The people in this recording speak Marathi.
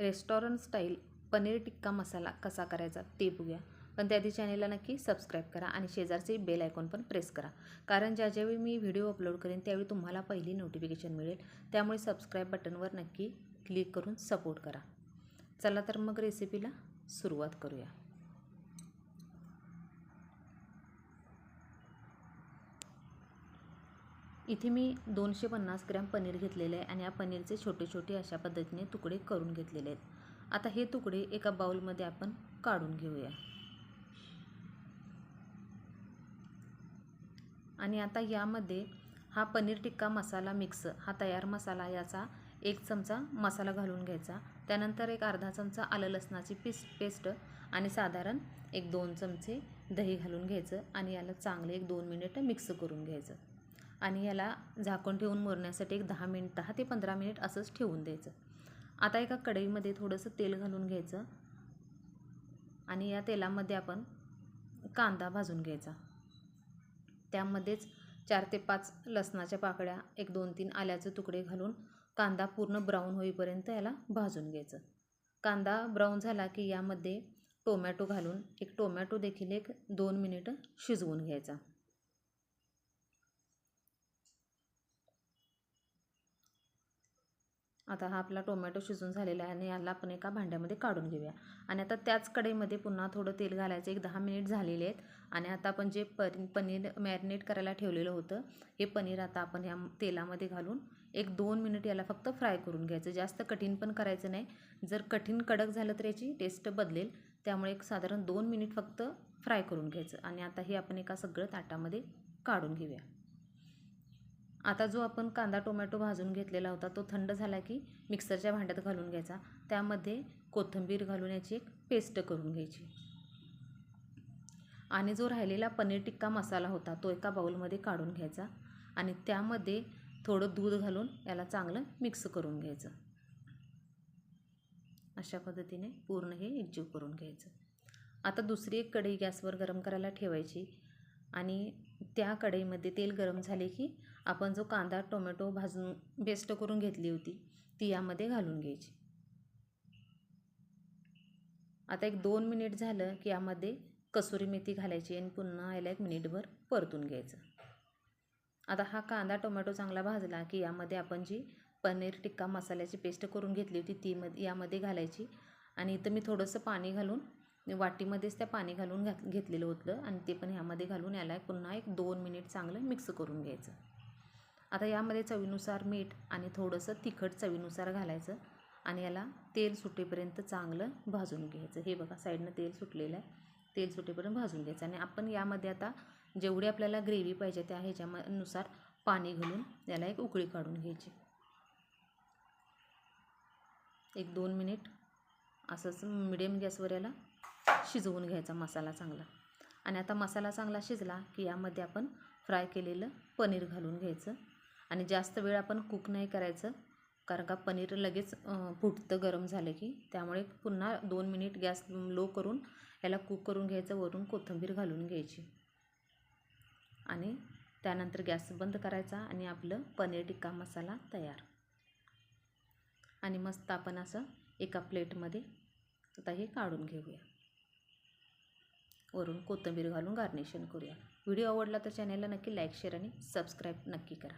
रेस्टॉरंट स्टाईल पनीर टिक्का मसाला कसा करायचा ते बघूया. पण त्याआधी चॅनेलला नक्की सबस्क्राईब करा आणि शेजारचे बेल आयकॉन पण प्रेस करा. कारण ज्या ज्यावेळी मी व्हिडिओ अपलोड करेन त्यावेळी तुम्हाला पहिली नोटिफिकेशन मिळेल. त्यामुळे सबस्क्राईब बटनवर नक्की क्लिक करून सपोर्ट करा. चला तर मग रेसिपीला सुरुवात करूया. इथे मी दोनशे पन्नास ग्रॅम पनीर घेतलेले आहे आणि या पनीरचे छोटे छोटे अशा पद्धतीने तुकडे करून घेतलेले आहेत. आता हे तुकडे एका बाऊलमध्ये आपण काढून घेऊया. आणि आता यामध्ये हा पनीर टिक्का मसाला मिक्स हा तयार मसाला याचा एक चमचा मसाला घालून घ्यायचा. त्यानंतर एक अर्धा चमचा आलं लसणाची पीस पेस्ट आणि साधारण एक दोन चमचे दही घालून घ्यायचं आणि याला चांगले एक दोन मिनिटं मिक्स करून घ्यायचं. आणि याला झाकण ठेवून मुरण्यासाठी एक दहा मिनिट दहा ते पंधरा मिनिट असंच ठेवून द्यायचं. आता एका कढईमध्ये थोडंसं तेल घालून घ्यायचं आणि या तेलामध्ये आपण कांदा भाजून घ्यायचा. त्यामध्येच चार ते पाच लसणाच्या पाकळ्या एक दोन तीन आल्याचे तुकडे घालून कांदा पूर्ण ब्राऊन होईपर्यंत याला भाजून घ्यायचं. कांदा ब्राऊन झाला की यामध्ये टोमॅटो घालून एक टोमॅटो देखील एक दोन मिनिटं शिजवून घ्यायचा. आता हा आपला टोमॅटो शिजून झालेला आहे आणि याला आपण एका भांड्यामध्ये काढून घेऊया. आणि आता त्याच कढईमध्ये पुन्हा थोडं तेल घालायचं. एक दहा मिनिट झालेले आहेत. आणि आता आपण जे परी पनीर मॅरिनेट करायला ठेवलेलं होतं हे पनीर आता आपण ह्या तेलामध्ये घालून एक दोन मिनिट याला फक्त फ्राय करून घ्यायचं. जास्त कठीण पण करायचं नाही. जर कठीण कडक झालं तर याची टेस्ट बदलेल. त्यामुळे एक साधारण दोन मिनिट फक्त फ्राय करून घ्यायचं. आणि आता हे आपण एका सगळं ताटामध्ये काढून घेऊया. आता जो आपण कांदा टोमॅटो भाजून घेतलेला होता तो थंड झाला की मिक्सरच्या भांड्यात घालून घ्यायचा. त्यामध्ये कोथिंबीर घालून याची एक पेस्ट करून घ्यायची. आणि जो राहिलेला पनीर टिक्का मसाला होता तो एका बाऊलमध्ये काढून घ्यायचा. आणि त्यामध्ये थोडं दूध घालून याला चांगलं मिक्स करून घ्यायचं. अशा पद्धतीने पूर्ण हे एकजीव करून घ्यायचं. आता दुसरी एक कढई गॅसवर गरम करायला ठेवायची. आणि त्या कढईमध्ये तेल गरम झाले की आपण जो कांदा टोमॅटो भाजून पेस्ट करून घेतली होती ती यामध्ये घालून घ्यायची. आता एक दोन मिनिट झालं की यामध्ये कसुरी मेथी घालायची आणि पुन्हा याला एक मिनिटभर परतून घ्यायचं. आता हा कांदा टोमॅटो चांगला भाजला की यामध्ये आपण जी पनीर टिक्का मसाल्याची पेस्ट करून घेतली होती ती मध्ये यामध्ये घालायची. आणि इथं मी थोडंसं पाणी घालून वाटीमध्येच त्या पाणी घालून घात घेतलेलं होतं आणि ते पण ह्यामध्ये घालून याला पुन्हा एक दोन मिनिट चांगलं मिक्स करून घ्यायचं. आता यामध्ये चवीनुसार मीठ आणि थोडंसं तिखट चवीनुसार घालायचं आणि याला तेल सुटेपर्यंत चांगलं भाजून घ्यायचं. हे बघा साईडनं तेल सुटलेलं आहे. तेल सुटेपर्यंत भाजून घ्यायचं आणि आपण यामध्ये आता जेवढी आपल्याला ग्रेव्ही पाहिजे त्या ह्याच्यानुसार पाणी घालून याला एक उकळी काढून घ्यायची. एक दोन मिनिट असंच मिडियम गॅसवर याला शिजवून घ्यायचा मसाला चांगला. आणि आता मसाला चांगला शिजला की यामध्ये आपण फ्राय केलेलं पनीर घालून घ्यायचं. आणि जास्त वेळ आपण कुक नाही करायचं कारण का पनीर लगेच फुटतं गरम झालं की त्यामुळे पुन्हा दोन मिनिट गॅस लो करून याला कुक करून घ्यायचं वरून कोथिंबीर घालून घ्यायची. आणि त्यानंतर गॅस बंद करायचा आणि आपलं पनीर टिक्का मसाला तयार. आणि मस्त आपण असं एका प्लेटमध्ये आता हे काढून घेऊया. वरून कोथिंबीर घालून गार्निशन करूया. व्हिडिओ आवडला तर चॅनलला नक्की लाईक शेअर आणि सबस्क्राईब नक्की करा.